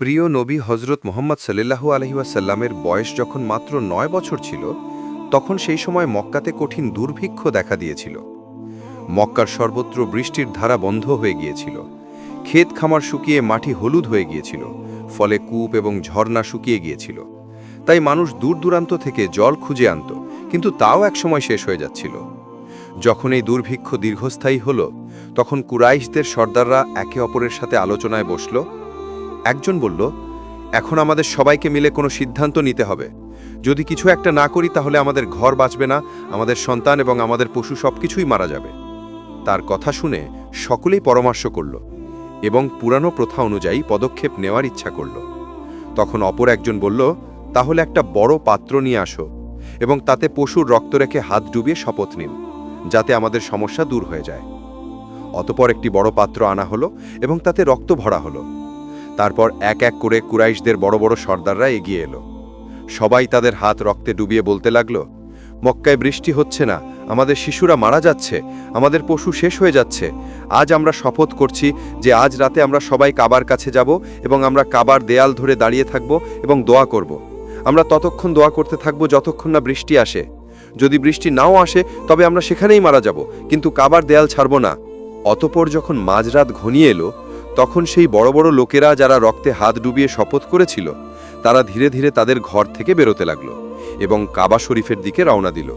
প্রিয় নবী হজরত মোহাম্মদ সাল্লাহু আলহিউসাল্লামের বয়স যখন মাত্র নয় বছর ছিল, তখন সেই সময় মক্কাতে কঠিন দুর্ভিক্ষ দেখা দিয়েছিল। মক্কার সর্বত্র বৃষ্টির ধারা বন্ধ হয়ে গিয়েছিল। ক্ষেত খামার শুকিয়ে মাটি হলুদ হয়ে গিয়েছিল, ফলে কূপ এবং ঝর্ণা শুকিয়ে গিয়েছিল। তাই মানুষ দূর দূরান্ত থেকে জল খুঁজে আনত, কিন্তু তাও একসময় শেষ হয়ে যাচ্ছিল। যখন এই দুর্ভিক্ষ দীর্ঘস্থায়ী হল, তখন কুরাইশদের সর্দাররা একে অপরের সাথে আলোচনায় বসল একজন বলল, এখন আমাদের সবাইকে মিলে কোনো সিদ্ধান্ত নিতে হবে। যদি কিছু একটা না করি তাহলে আমাদের ঘর বাঁচবে না, আমাদের সন্তান এবং আমাদের পশু সবকিছুই মারা যাবে। তার কথা শুনে সকলেই পরামর্শ করল এবং পুরানো প্রথা অনুযায়ী পদক্ষেপ নেওয়ার ইচ্ছা করল। তখন অপর একজন বলল, তাহলে একটা বড় পাত্র নিয়ে আসো এবং তাতে পশুর রক্ত রেখে হাত ডুবিয়ে শপথ নিন, যাতে আমাদের সমস্যা দূর হয়ে যায়। অতপর একটি বড় পাত্র আনা হলো এবং তাতে রক্ত ভরা হলো। তারপর এক এক করে কুরাইশদের বড় বড় সর্দাররা এগিয়ে এলো। সবাই তাদের হাত রক্তে ডুবিয়ে বলতে লাগল, মক্কায় বৃষ্টি হচ্ছে না, আমাদের শিশুরা মারা যাচ্ছে, আমাদের পশু শেষ হয়ে যাচ্ছে। আজ আমরা শপথ করছি যে আজ রাতে আমরা সবাই কাবার কাছে যাব এবং আমরা কাবার দেয়াল ধরে দাঁড়িয়ে থাকব এবং দোয়া করব। আমরা ততক্ষণ দোয়া করতে থাকব যতক্ষণ না বৃষ্টি আসে। যদি বৃষ্টি নাও আসে, তবে আমরা সেখানেই মারা যাব, কিন্তু কাবার দেয়াল ছাড়ব না। অতপর যখন মাঝরাত ঘনিয়ে এলো তখন সেই বড় বড় লোকেরা যারা রক্তে হাত ডুবিয়ে শপথ করেছিল, তারা ধীরে ধীরে তাদের ঘর থেকে বেরোতে লাগল এবং কাবা শরীফের দিকে রওনা দিল।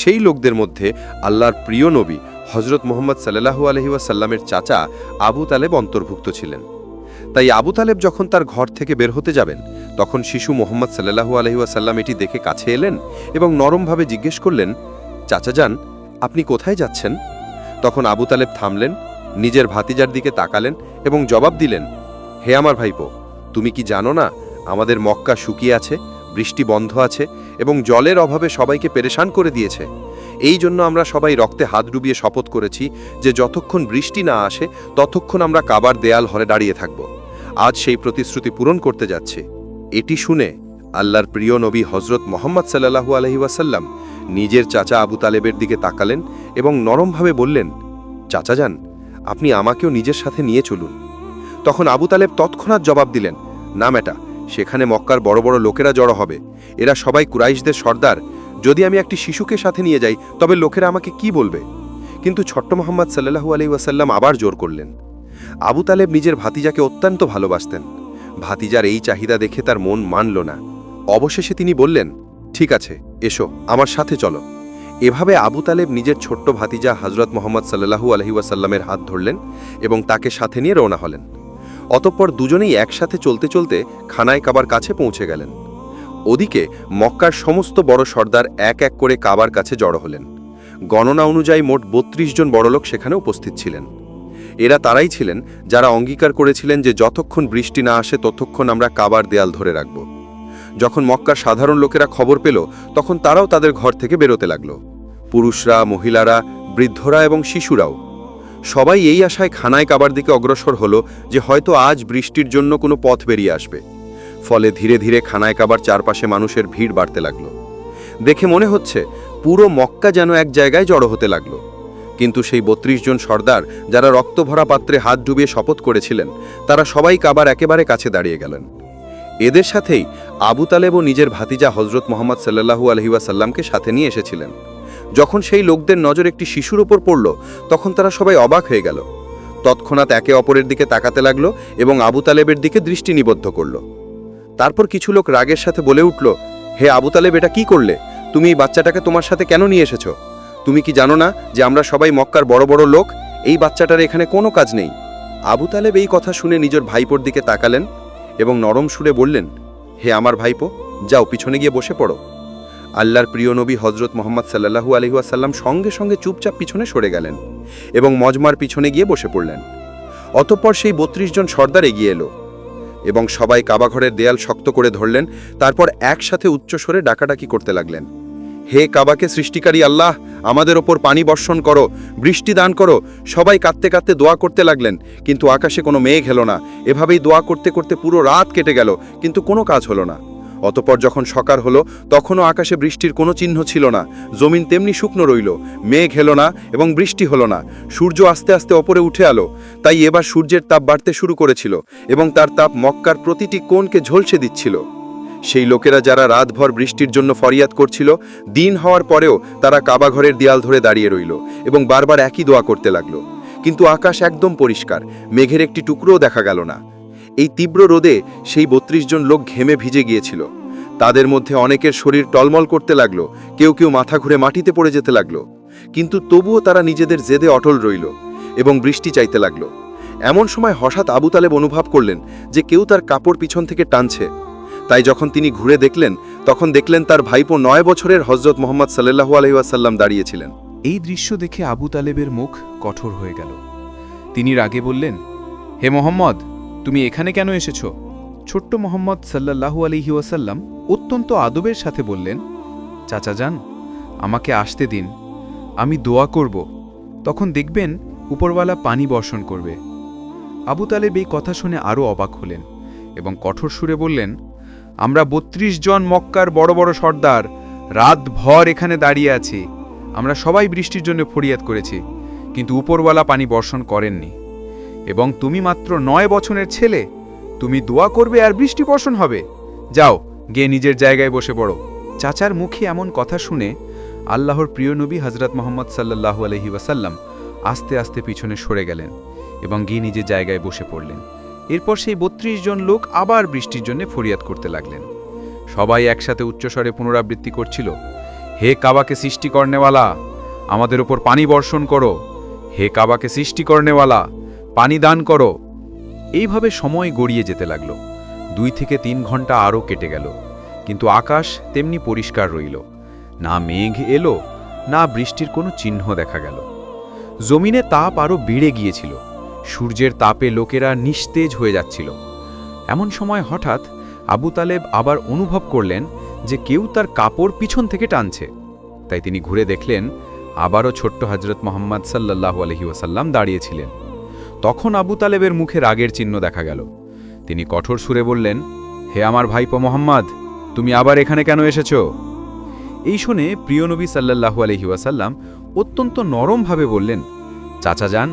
সেই লোকদের মধ্যে আল্লাহর প্রিয় নবী হজরত মোহাম্মদ সাল্লাহু আলহিউসাল্লামের চাচা আবু তালেব অন্তর্ভুক্ত ছিলেন। তাই আবু তালেব যখন তার ঘর থেকে বের হতে যাবেন, তখন শিশু মোহাম্মদ সাল্লাহু আলহিউসাল্লাম এটি দেখে কাছে এলেন এবং নরমভাবে জিজ্ঞেস করলেন, চাচা যান, আপনি কোথায় যাচ্ছেন? তখন আবু তালেব থামলেন নিজের ভাতিজার দিকে তাকালেন এবং জবাব দিলেন, হে আমার ভাইপো, তুমি কি জানো না, আমাদের মক্কা শুকিয়ে আছে, বৃষ্টি বন্ধ আছে এবং জলের অভাবে সবাইকে পেরেশান করে দিয়েছে। এই জন্য আমরা সবাই রক্তে হাত ডুবিয়ে শপথ করেছি যে যতক্ষণ বৃষ্টি না আসে, ততক্ষণ আমরা কাবার দেয়াল হলে দাঁড়িয়ে থাকব। আজ সেই প্রতিশ্রুতি পূরণ করতে যাচ্ছে। এটি শুনে আল্লাহর প্রিয় নবী হজরত মোহাম্মদ সাল্লাহু আলহি ওয়াসাল্লাম নিজের চাচা আবু তালেবের দিকে তাকালেন এবং নরমভাবে বললেন, চাচা যান আপনি আমাকেও নিজের সাথে নিয়ে চলুন। তখন আবু তালেব তৎক্ষণাৎ জবাব দিলেন, না ম্যাটা, সেখানে মক্কার বড় বড় লোকেরা জড়ো হবে। এরা সবাই কুরাইশদের সর্দার। যদি আমি একটি শিশুকে সাথে নিয়ে যাই, তবে লোকেরা আমাকে কি বলবে? কিন্তু ছোট্ট মোহাম্মদ সাল্লাহু আলি ওয়াসাল্লাম আবার জোর করলেন। আবু তালেব নিজের ভাতিজাকে অত্যন্ত ভালোবাসতেন। ভাতিজার এই চাহিদা দেখে তার মন মানল না। অবশেষে তিনি বললেন, ঠিক আছে, এসো, আমার সাথে চলো। এভাবে আবু তালেব নিজের ছোট্ট ভাতিজা হজরত মোহাম্মদ সাল্লাহু আলহি ওয়াসাল্লামের হাত ধরলেন এবং তাকে সাথে নিয়ে রওনা হলেন। অতঃপর দুজনেই একসাথে চলতে চলতে খানায় কাবার কাছে পৌঁছে গেলেন। ওদিকে মক্কার সমস্ত বড় সর্দার এক এক করে কাবার কাছে জড়ো হলেন। গণনা অনুযায়ী মোট বত্রিশ জন বড়লোক সেখানে উপস্থিত ছিলেন। এরা তারাই ছিলেন যারা অঙ্গীকার করেছিলেন যে যতক্ষণ বৃষ্টি না আসে ততক্ষণ আমরা কাবার দেয়াল ধরে রাখব। যখন মক্কার সাধারণ লোকেরা খবর পেল, তখন তারাও তাদের ঘর থেকে বেরোতে লাগল। পুরুষরা, মহিলারা, বৃদ্ধরা এবং শিশুরাও। সবাই এই আশায় খানায় কাবার দিকে অগ্রসর হলো যে হয়তো আজ বৃষ্টির জন্য কোনো পথ বেরিয়ে আসবে। ফলে ধীরে ধীরে খানায় কাবার চারপাশে মানুষের ভিড় বাড়তে লাগল। দেখে মনে হচ্ছে, পুরো মক্কা যেন এক জায়গায় জড়ো হতে লাগল। কিন্তু সেই বত্রিশ জন সর্দার, যারা রক্তভরা পাত্রে হাত ডুবিয়ে শপথ করেছিলেন, তারা সবাই কাবার একেবারে কাছে দাঁড়িয়ে গেলেন। এদের সাথেই আবু তালেবও নিজের ভাতিজা হজরত মোহাম্মদ সাল্লাহু আলহিউসাল্লামকে সাথে নিয়ে এসেছিলেন। যখন সেই লোকদের নজর একটি শিশুর ওপর পড়ল, তখন তারা সবাই অবাক হয়ে গেল। তৎক্ষণাৎ একে অপরের দিকে তাকাতে লাগল এবং আবু তালেবের দিকে দৃষ্টি নিবদ্ধ করল। তারপর কিছু লোক রাগের সাথে বলে উঠল, হে আবু তালেব, এটা কি করলে? তুমি এই বাচ্চাটাকে তোমার সাথে কেন নিয়ে এসেছ? তুমি কি জানো না যে আমরা সবাই মক্কার বড় বড় লোক? এই বাচ্চাটার এখানে কোনো কাজ নেই। আবু তালেব এই কথা শুনে নিজের ভাইপোর দিকে তাকালেন এবং নরম সুরে বললেন, হে আমার ভাইপো, যাও পিছনে গিয়ে বসে পড়ো। আল্লাহর প্রিয় নবী হজরত মোহাম্মদ সাল্লাহু আলহিহাসাল্লাম সঙ্গে সঙ্গে চুপচাপ পিছনে সরে গেলেন এবং মজমার পিছনে গিয়ে বসে পড়লেন। অতঃপর সেই বত্রিশ জন সর্দার এগিয়ে এলো এবং সবাই কাবাঘরের দেয়াল শক্ত করে ধরলেন, তারপর একসাথে উচ্চস্বরে ডাকাডাকি করতে লাগলেন। হে কাবাকে সৃষ্টিকারী আল্লাহ, আমাদের ওপর পানি বর্ষণ করো, বৃষ্টি দান করো, সবাই কাঁদতে কাঁদতে দোয়া করতে লাগলেন, কিন্তু আকাশে কোনো মেঘ এলো না, এভাবেই দোয়া করতে করতে পুরো রাত কেটে গেল, কিন্তু কোনো কাজ হলো না। অতপর যখন সকার হলো, তখনও আকাশে বৃষ্টির কোনো চিহ্ন ছিল না, জমিন তেমনি শুকনো রইল, মেঘ হেলো না এবং বৃষ্টি হলো না, সূর্য আস্তে আস্তে ওপরে উঠে আলো তাই এবার সূর্যের তাপ বাড়তে শুরু করেছিল এবং তার তাপ মক্কার প্রতিটি কোণকে ঝলসে দিচ্ছিল। সেই লোকেরা যারা রাতভর বৃষ্টির জন্য ফরিয়াদ করছিল, দিন হওয়ার পরেও তারা কাবাঘরের দেয়াল ধরে দাঁড়িয়ে রইল এবং বারবার একই দোয়া করতে লাগল। কিন্তু আকাশ একদম পরিষ্কার, মেঘের একটি টুকরোও দেখা গেল না। এই তীব্র রোদে সেই বত্রিশ জন লোক ঘেমে ভিজে গিয়েছিল। তাদের মধ্যে অনেকের শরীর টলমল করতে লাগল, কেউ কেউ মাথা ঘুরে মাটিতে পড়ে যেতে লাগল। কিন্তু তবুও তারা নিজেদের জেদে অটল রইল এবং বৃষ্টি চাইতে লাগল। এমন সময় হঠাৎ আবু তালেব অনুভব করলেন যে কেউ তার কাপড় পিছন থেকে টানছে। তাই যখন তিনি ঘুরে দেখলেন, তখন দেখলেন তার ভাইপো নয় বছরের হজরত মোহাম্মদ সাল্লাহু আলহিহাসাল্লাম দাঁড়িয়েছিলেন। এই দৃশ্য দেখে আবু তালেবের মুখ কঠোর হয়ে গেল। তিনি রাগে বললেন, হে মোহাম্মদ, তুমি এখানে কেন এসেছ? ছোট্ট মোহাম্মদ সাল্লাল্লাহু আলিহি অত্যন্ত আদবের সাথে বললেন, চাচা যান, আমাকে আসতে দিন, আমি দোয়া করব। তখন দেখবেন উপরওয়ালা পানি বর্ষণ করবে। আবু তালেব এই কথা শুনে আরও অবাক হলেন এবং কঠোর সুরে বললেন আমরা বত্রিশ জন মক্কার বড় বড় সর্দার রাত ভর এখানে দাঁড়িয়ে আছি। আমরা সবাই বৃষ্টির জন্য ফরিয়াদ করেছি, কিন্তু উপরওয়ালা পানি বর্ষণ করেননি। এবং তুমি মাত্র নয় বছরের ছেলে, তুমি দোয়া করবে আর বৃষ্টি বর্ষণ হবে। যাও, গিয়ে নিজের জায়গায় বসে পড়ো। চাচার মুখে এমন কথা শুনে আল্লাহর প্রিয় নবী হজরত মোহাম্মদ সাল্লাহু আলহি ওয়াসাল্লাম আস্তে আস্তে পিছনে সরে গেলেন এবং গিয়ে নিজের জায়গায় বসে পড়লেন। এরপর সেই বত্রিশ জন লোক আবার বৃষ্টির জন্য ফরিয়াদ করতে লাগলেন। সবাই একসাথে উচ্চস্বরে পুনরাবৃত্তি করছিল। হে কাবাকে সৃষ্টি করনেওয়ালা, আমাদের ওপর পানি বর্ষণ করো। হে কাবাকে সৃষ্টি করনেওয়ালা, পানি দান করো। এইভাবে সময় গড়িয়ে যেতে লাগল। দুই থেকে তিন ঘণ্টা আরও কেটে গেল। কিন্তু আকাশ তেমনি পরিষ্কার রইল। না মেঘ এলো, না বৃষ্টির কোনো চিহ্ন দেখা গেল। জমিনে তাপ আরও বেড়ে গিয়েছিল। সূর্যের তাপে লোকেরা নিস্তেজ হয়ে যাচ্ছিল। এমন সময় হঠাৎ আবু তালেব আবার অনুভব করলেন যে কেউ তার কাপড় পিছন থেকে টানছে। তাই তিনি ঘুরে দেখলেন, আবারও ছোট্ট হজরত মোহাম্মদ সাল্লাহু আলহি ওয়াসাল্লাম দাঁড়িয়েছিলেন। তখন আবু তালেবের মুখে রাগের চিহ্ন দেখা গেল। তিনি কঠোর সুরে বললেন, হে আমার ভাইপো মোহাম্মদ, তুমি আবার এখানে কেন এসেছ? এই শুনে প্রিয়নবী সাল্লাহু আলহি ওয়াসাল্লাম অত্যন্ত নরমভাবে বললেন, চাচা যান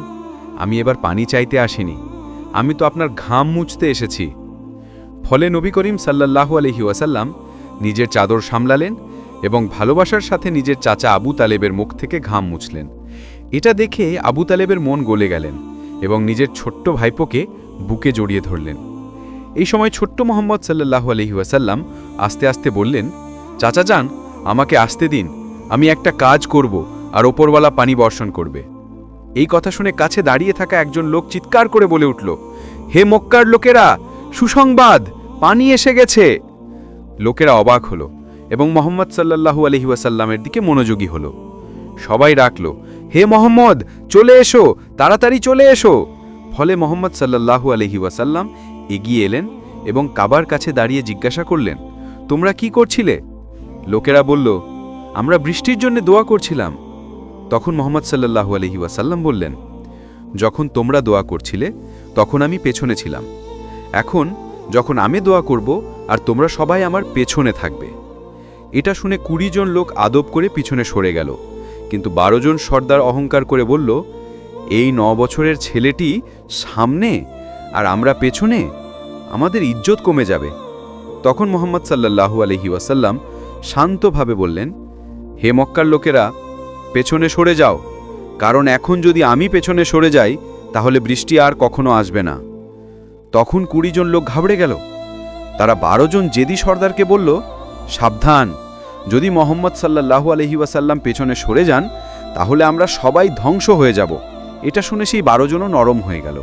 আমি এবার পানি চাইতে আসিনি। আমি তো আপনার ঘাম মুছতে এসেছি। ফলে নবী করিম সাল্লাহু আলহি ওয়াসাল্লাম নিজের চাদর সামলালেন এবং ভালোবাসার সাথে নিজের চাচা আবু তালেবের মুখ থেকে ঘাম মুছলেন। এটা দেখে আবু তালেবের মন গলে গেলেন এবং নিজের ছোট্ট ভাইপোকে বুকে জড়িয়ে ধরলেন। এই সময় ছোট্ট মোহাম্মদ সাল্লাহু আলহি ওয়াসাল্লাম আস্তে আস্তে বললেন, চাচা যান, আমাকে আসতে দিন। আমি একটা কাজ করব আর ওপরওয়ালা পানি বর্ষণ করবে। এই কথা শুনে কাছে দাঁড়িয়ে থাকা একজন লোক চিৎকার করে বলে উঠল, হে মক্কার লোকেরা, সুসংবাদ, পানি এসে গেছে! লোকেরা অবাক হলো এবং মোহাম্মদ সাল্লাহু আলহি ওয়াসাল্লামের দিকে মনোযোগী হলো। সবাই ডাকল হে মোহাম্মদ, চলে এসো, তাড়াতাড়ি চলে এসো! ফলে মোহাম্মদ সাল্লাহু আলহি ওয়াসাল্লাম এগিয়ে এলেন এবং কাবার কাছে দাঁড়িয়ে জিজ্ঞাসা করলেন, তোমরা কি করছিলে? লোকেরা বলল, আমরা বৃষ্টির জন্য দোয়া করছিলাম। তখন মোহাম্মদ সাল্লাহু আলহি ওয়াসাল্লাম বললেন, যখন তোমরা দোয়া করছিলে, তখন আমি পেছনে ছিলাম। এখন, যখন আমি দোয়া করব, আর তোমরা সবাই আমার পেছনে থাকবে। এটা শুনে কুড়ি জন লোক আদব করে পিছনে সরে গেল। কিন্তু বারো জন সর্দার অহংকার করে বলল, এই ন বছরের ছেলেটি সামনে, আর আমরা পেছনে? আমাদের ইজ্জত কমে যাবে। তখন মোহাম্মদ সাল্লাহু আলহি ওয়াসাল্লাম শান্তভাবে বললেন, হে মক্কার লোকেরা পেছনে সরে যাও। কারণ এখন যদি আমি পেছনে সরে যাই, তাহলে বৃষ্টি আর কখনো আসবে না। তখন কুড়ি জন লোক ঘাবড়ে গেল। তারা বারো জন জেদি সর্দারকে বলল, সাবধান। যদি মোহাম্মদ সাল্লাহু আলহি ওয়াসাল্লাম পেছনে সরে যান, তাহলে আমরা সবাই ধ্বংস হয়ে যাব। এটা শুনে সেই বারো জনও নরম হয়ে গেল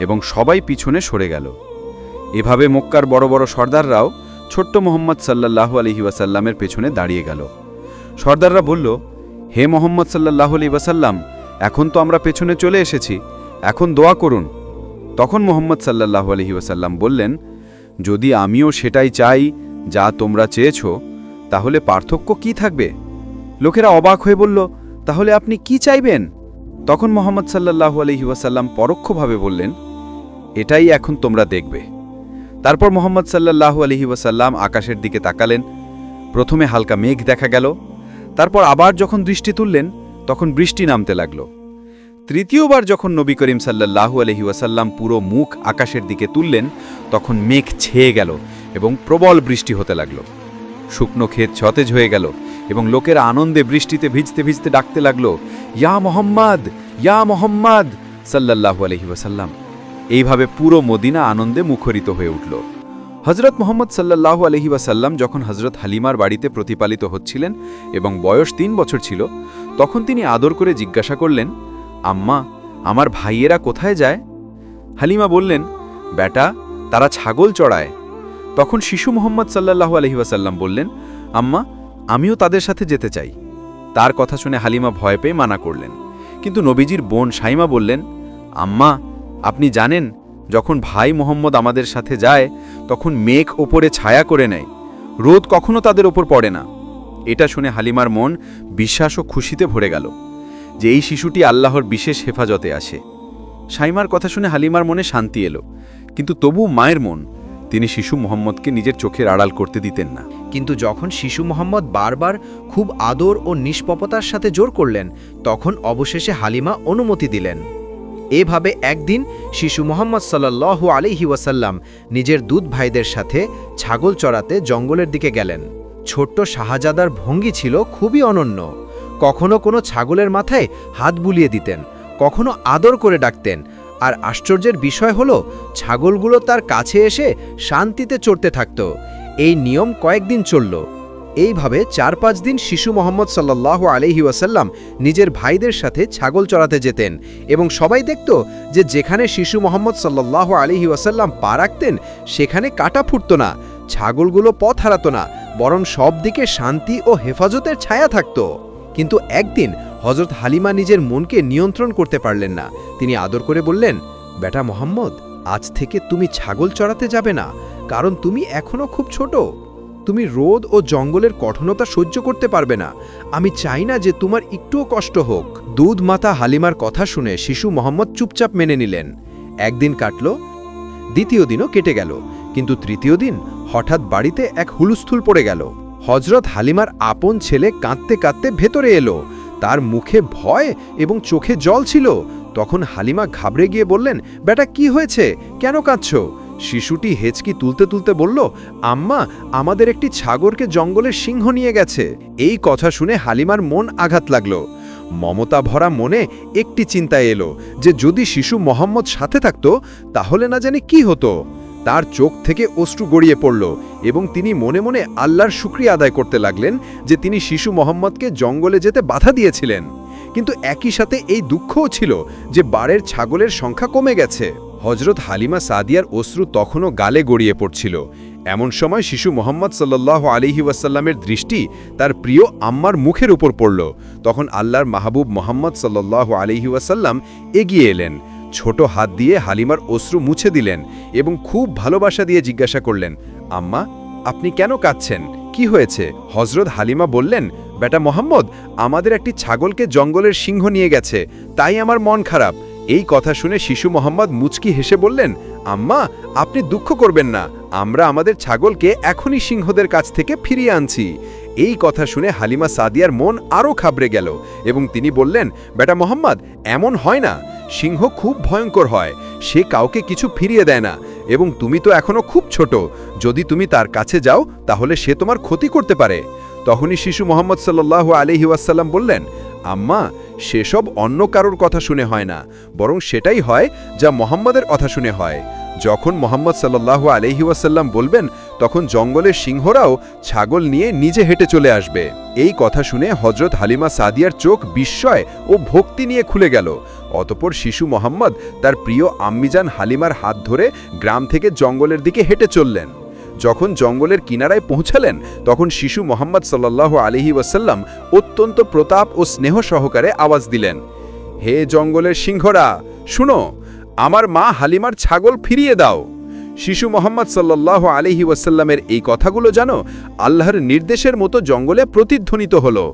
এবং সবাই পিছনে সরে গেল। এভাবে মক্কার বড় বড় সর্দাররাও ছোট্ট মোহাম্মদ সাল্লাহু আলহি ওয়াসাল্লামের পেছনে দাঁড়িয়ে গেল। সর্দাররা বলল হে মোহাম্মদ সাল্লাহ আলি ওয়াসাল্লাম, এখন তো আমরা পেছনে চলে এসেছি, এখন দোয়া করুন। তখন মোহাম্মদ সাল্লাহ আলহি ওয়াসাল্লাম বললেন, যদি আমিও সেটাই চাই যা তোমরা চেয়েছ, তাহলে পার্থক্য কি থাকবে? লোকেরা অবাক হয়ে বলল, তাহলে আপনি কি চাইবেন? তখন মোহাম্মদ সাল্লাহু আলহি ওয়াসাল্লাম পরোক্ষভাবে বললেন, এটাই এখন তোমরা দেখবে। তারপর মোহাম্মদ সাল্লাল্লাহু আলহি ওয়াসাল্লাম আকাশের দিকে তাকালেন। প্রথমে হালকা মেঘ দেখা গেল তারপর আবার যখন দৃষ্টি তুললেন, তখন বৃষ্টি নামতে লাগল। তৃতীয়বার যখন নবী করিম সাল্লাল্লাহু আলহি ওয়াসাল্লাম পুরো মুখ আকাশের দিকে তুললেন, তখন মেঘ ছেয়ে গেল এবং প্রবল বৃষ্টি হতে লাগল। শুকনো ক্ষেত সতেজ হয়ে গেল এবং লোকেরা আনন্দে বৃষ্টিতে ভিজতে ভিজতে ডাকতে লাগল, ইয়া মোহাম্মদ! ইয়া মোহাম্মদ! সাল্লাল্লাহু আলহি ওয়াসাল্লাম। এইভাবে পুরো মদিনা আনন্দে মুখরিত হয়ে উঠল। হজরত মোহাম্মদ সাল্লাল্লাহু আলহি ওয়াসাল্লাম যখন হজরত হালিমার বাড়িতে প্রতিপালিত হচ্ছিলেন এবং বয়স তিন বছর ছিল, তখন তিনি আদর করে জিজ্ঞাসা করলেন, আম্মা, আমার ভাইয়েরা কোথায় যায়? হালিমা বললেন, বেটা, তারা ছাগল চড়ায়। তখন শিশু মোহাম্মদ সাল্লাল্লাহু আলহি ওয়াসাল্লাম বললেন, আম্মা, আমিও তাদের সাথে যেতে চাই। তার কথা শুনে হালিমা ভয় পেয়ে মানা করলেন। কিন্তু নবীজির বোন সাইমা বললেন, আম্মা, আপনি জানেন যখন ভাই মোহাম্মদ আমাদের সাথে যায়, তখন মেঘ ওপরে ছায়া করে নেয়। রোদ কখনো তাদের ওপর পড়ে না। এটা শুনে হালিমার মন বিশ্বাস ও খুশিতে ভরে গেল যে এই শিশুটি আল্লাহর বিশেষ হেফাজতে আসে সাইমার কথা শুনে হালিমার মনে শান্তি এলো, কিন্তু তবু মায়ের মন, তিনি শিশু মোহাম্মদকে নিজের চোখের আড়াল করতে দিতেন না। কিন্তু যখন শিশু মোহাম্মদ বারবার খুব আদর ও নিষ্পপতার সাথে জোর করলেন, তখন অবশেষে হালিমা অনুমতি দিলেন। এভাবে একদিন শিশু মোহাম্মদ সাল্লাল্লাহু আলিহি ওয়াসাল্লাম নিজের দুধ ভাইদের সাথে ছাগল চড়াতে জঙ্গলের দিকে গেলেন। ছোট্ট শাহজাদার ভঙ্গি ছিল খুবই অনন্য। কখনো কোনো ছাগলের মাথায় হাত বুলিয়ে দিতেন, কখনো আদর করে ডাকতেন। আর আশ্চর্যের বিষয় হলো, ছাগলগুলো তার কাছে এসে শান্তিতে চড়তে থাকত। এই নিয়ম কয়েকদিন চলল। এইভাবে চার পাঁচ দিন শিশু মোহাম্মদ সাল্লাহ আলহি ওয়াসাল্লাম নিজের ভাইদের সাথে ছাগল চড়াতে যেতেন এবং সবাই দেখত যে যেখানে শিশু মোহাম্মদ সাল্লাহ আলহি ওয়াসাল্লাম পা রাখতেন, সেখানে কাটা ফুটত না, ছাগলগুলো পথ হারাত না, বরং সব দিকে শান্তি ও হেফাজতের ছায়া থাকত। কিন্তু একদিন হজরত হালিমা নিজের মনকে নিয়ন্ত্রণ করতে পারলেন না। তিনি আদর করে বললেন, বেটা মোহাম্মদ, আজ থেকে তুমি ছাগল চড়াতে যাবে না, কারণ তুমি এখনও খুব ছোট। তুমি রোদ ও জঙ্গলের কঠোরতা সহ্য করতে পারবে না। আমি চাই না যে তোমার একটুও কষ্ট হোক। দুধ মাতা হালিমার কথা শুনে শিশু মোহাম্মদ চুপচাপ মেনে নিলেন। একদিন কাটল, দ্বিতীয় দিনও কেটে গেল। কিন্তু তৃতীয় দিন হঠাৎ বাড়িতে এক হুলুস্থুল পড়ে গেল। হজরত হালিমার আপন ছেলে কাঁদতে কাঁদতে ভেতরে এলো। তার মুখে ভয় এবং চোখে জল ছিল। তখন হালিমা ঘাবড়ে গিয়ে বললেন, বেটা, কি হয়েছে? কেন কাঁদছ? শিশুটি হেঁচকি তুলতে তুলতে বলল, আম্মা, আমাদের একটি ছাগরকে জঙ্গলের সিংহ নিয়ে গেছে। এই কথা শুনে হালিমার মন আঘাত লাগল। মমতা ভরা মনে একটি চিন্তা এলো যে যদি শিশু মোহাম্মদ সাথে থাকত, তাহলে না জানি কি হতো। তার চোখ থেকে অশ্রু গড়িয়ে পড়ল এবং তিনি মনে মনে আল্লাহর শুক্রিয়া আদায় করতে লাগলেন যে তিনি শিশু মোহাম্মদকে জঙ্গলে যেতে বাধা দিয়েছিলেন। কিন্তু একই সাথে এই দুঃখও ছিল যে বাড়ের ছাগলের সংখ্যা কমে গেছে। হজরত হালিমা সাদিয়ার অশ্রু তখনও গালে গড়িয়ে পড়ছিল। এমন সময় শিশু মোহাম্মদ সাল্লাহ আলিহি ওয়াসাল্লামের দৃষ্টি তার প্রিয় আম্মার মুখের উপর পড়ল। তখন আল্লাহর মাহবুব মোহাম্মদ সাল্লাহ আলিহি ওয়াসাল্লাম এগিয়ে এলেন। ছোট হাত দিয়ে হালিমার অশ্রু মুছে দিলেন এবং খুব ভালোবাসা দিয়ে জিজ্ঞাসা করলেন, আম্মা, আপনি কেন কাঁদছেন? কি হয়েছে? হজরত হালিমা বললেন, বেটা মোহাম্মদ, আমাদের একটি ছাগলকে জঙ্গলের সিংহ নিয়ে গেছে, তাই আমার মন খারাপ। এই কথা শুনে শিশু মোহাম্মদ মুচকি হেসে বললেন, আম্মা, আপনি দুঃখ করবেন না। আমরা আমাদের ছাগলকে এখনই সিংহদের কাছ থেকে ফিরিয়ে আনছি। এই কথা শুনে হালিমা সাদিয়ার মন আরও খাবড়ে গেল এবং তিনি বললেন, বেটা মোহাম্মদ, এমন হয় না। সিংহ খুব ভয়ঙ্কর হয়। সে কাউকে কিছু ফিরিয়ে দেয় না। এবং তুমি তো এখনও খুব ছোট। যদি তুমি তার কাছে যাও, তাহলে সে তোমার ক্ষতি করতে পারে। তখনই শিশু মোহাম্মদ সাল্লাহ আলহি ওয়াসাল্লাম বললেন, আম্মা সেসব অন্য কারোর কথা শুনে হয় না, বরং সেটাই হয় যা মোহাম্মদের কথা শুনে হয়। যখন মোহাম্মদ সাল্লাহ আলহি ওয়াসাল্লাম বলবেন, তখন জঙ্গলের সিংহরাও ছাগল নিয়ে নিজে হেঁটে চলে আসবে। এই কথা শুনে হজরত হালিমা সাদিয়ার চোখ বিস্ময় ও ভক্তি নিয়ে খুলে গেল। অতপর শিশু মোহাম্মদ তার প্রিয় আম্মিজান হালিমার হাত ধরে গ্রাম থেকে জঙ্গলের দিকে হেঁটে চললেন। যখন জঙ্গলের কিনারায় পৌঁছালেন, তখন শিশু মোহাম্মদ সাল্লাহ আলিহি ওয়াসাল্লাম অত্যন্ত প্রতাপ ও স্নেহ সহকারে আওয়াজ দিলেন, হে জঙ্গলের সিংহরা, শুনো, আমার মা হালিমার ছাগল ফিরিয়ে দাও। শিশু মোহাম্মদ সাল্লাহ আলিহি ওয়াসাল্লামের এই কথাগুলো জানো আল্লাহর নির্দেশের মতো জঙ্গলে প্রতিধ্বনিত হলো।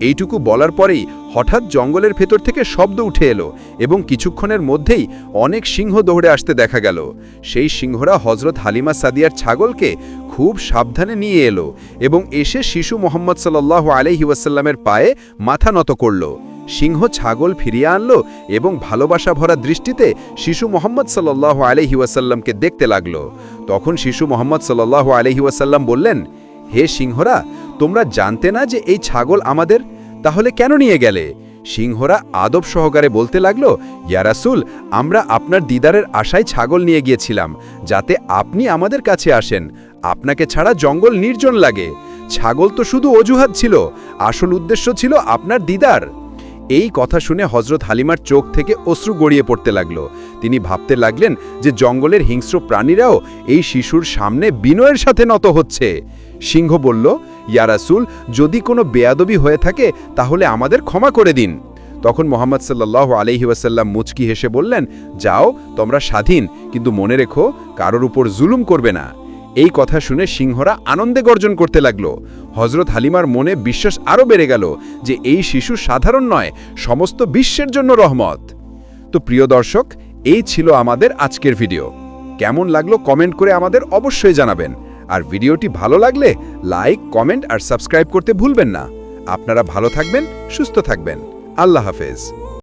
এইটুকু বলার পরেই হঠাৎ জঙ্গলের ভেতর থেকে শব্দ উঠে এলো এবং কিছুক্ষণের মধ্যেই অনেক সিংহ দৌড়ে আসতে দেখা গেল। সেই সিংহরা হজরত হালিমা সাদিয়ার ছাগলকে খুব সাবধানে নিয়ে এলো এবং এসে শিশু মোহাম্মদ সাল্লাহ আলহি ওয়াসাল্লামের পায়ে মাথা নত করল। সিংহ ছাগল ফিরিয়ে আনলো এবং ভালোবাসা ভরা দৃষ্টিতে শিশু মোহাম্মদ সাল্লাহ আলহি ওয়াসাল্লামকে দেখতে লাগল। তখন শিশু মোহাম্মদ সাল্লাহ আলহি ওয়াসাল্লাম বললেন, হে সিংহরা তোমরা জানতে না যে এই ছাগল আমাদের? তাহলে কেন নিয়ে গেলে? সিংহরা আদব সহকারে বলতে লাগল ইয়ারাসুল আমরা আপনার দিদারের আশায় ছাগল নিয়ে গিয়েছিলাম, যাতে আপনি আমাদের কাছে আসেন। আপনাকে ছাড়া জঙ্গল নির্জন লাগে। ছাগল তো শুধু অজুহাত ছিল, আসল উদ্দেশ্য ছিল আপনার দিদার। এই কথা শুনে হজরত হালিমার চোখ থেকে অশ্রু গড়িয়ে পড়তে লাগল। তিনি ভাবতে লাগলেন যে জঙ্গলের হিংস্র প্রাণীরাও এই শিশুর সামনে বিনয়ের সাথে নত হচ্ছে। সিংহ বলল ইয়ারাসুল যদি কোনো বেয়াদবি হয়ে থাকে, তাহলে আমাদের ক্ষমা করে দিন। তখন মোহাম্মদ সাল্লাহ আলহি ওয়াসাল্লাম মুচকি হেসে বললেন, যাও, তোমরা স্বাধীন, কিন্তু মনে রেখো, কারোর উপর জুলুম করবে না। এই কথা শুনে সিংহরা আনন্দে গর্জন করতে লাগল। হজরত হালিমার মনে বিশ্বাস আরও বেড়ে গেল যে এই শিশু সাধারণ নয়, সমস্ত বিশ্বের জন্য রহমত। তো প্রিয় দর্শক, এই ছিল আমাদের আজকের ভিডিও। কেমন লাগল কমেন্ট করে আমাদের অবশ্যই জানাবেন। আর ভিডিওটি ভালো লাগলে লাইক, কমেন্ট আর সাবস্ক্রাইব করতে ভুলবেন না। আপনারা ভালো থাকবেন, সুস্থ থাকবেন। আল্লাহ হাফেজ।